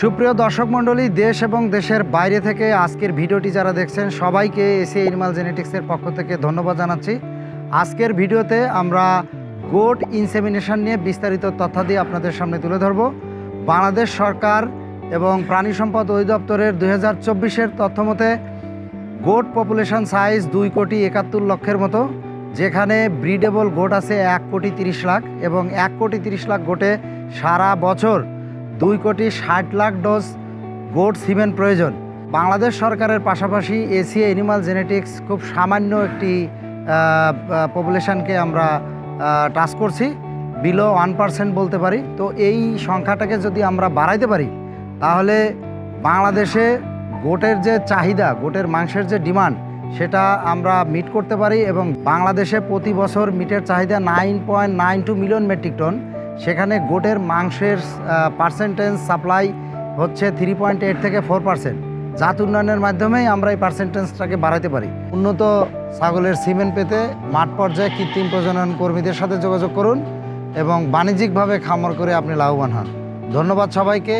সুপ্রিয় দর্শক মণ্ডলী, দেশ এবং দেশের বাইরে থেকে আজকের ভিডিওটি যারা দেখছেন, সবাইকে এসি এনিমাল জেনেটিক্সের পক্ষ থেকে ধন্যবাদ জানাচ্ছি। আজকের ভিডিওতে আমরা গোট ইনসেমিনেশন নিয়ে বিস্তারিত তথ্যাদি আপনাদের সামনে তুলে ধরব। বাংলাদেশ সরকার এবং প্রাণী সম্পদ অধিদপ্তরের দুই হাজার চব্বিশের তথ্য মতে গোট পপুলেশন সাইজ দুই কোটি একাত্তর লক্ষের মতো, যেখানে ব্রিডেবল গোট আছে এক কোটি তিরিশ লাখ এবং এক কোটি তিরিশ লাখ গোটে সারা বছর দুই কোটি ষাট লাখ ডোজ গোট সিমেন্ট প্রয়োজন। বাংলাদেশ সরকারের পাশাপাশি এসি এনিমাল জেনেটিক্স খুব সামান্য একটি পপুলেশনকে আমরা টাচ করছি, বিলো ওয়ান পার্সেন্ট বলতে পারি। তো এই সংখ্যাটাকে যদি আমরা বাড়াইতে পারি, তাহলে বাংলাদেশে গোটের যে চাহিদা, গোটের মাংসের যে ডিমান্ড, সেটা আমরা মিট করতে পারি এবং বাংলাদেশে প্রতি বছর মিটের চাহিদা nine point nine two million metric ton. সেখানে গোটের মাংসের পার্সেন্টেজ সাপ্লাই হচ্ছে থ্রি পয়েন্ট এইট থেকে ফোর পার্সেন্ট জাত উন্নয়নের মাধ্যমেই আমরা এই পার্সেন্টেজটাকে বাড়াতে পারি। উন্নত ছাগলের সিমেন্ট পেতে মাঠ পর্যায়ে কৃত্রিম প্রজনন কর্মীদের সাথে যোগাযোগ করুন এবং বাণিজ্যিকভাবে খামার করে আপনি লাভবান হন। ধন্যবাদ সবাইকে।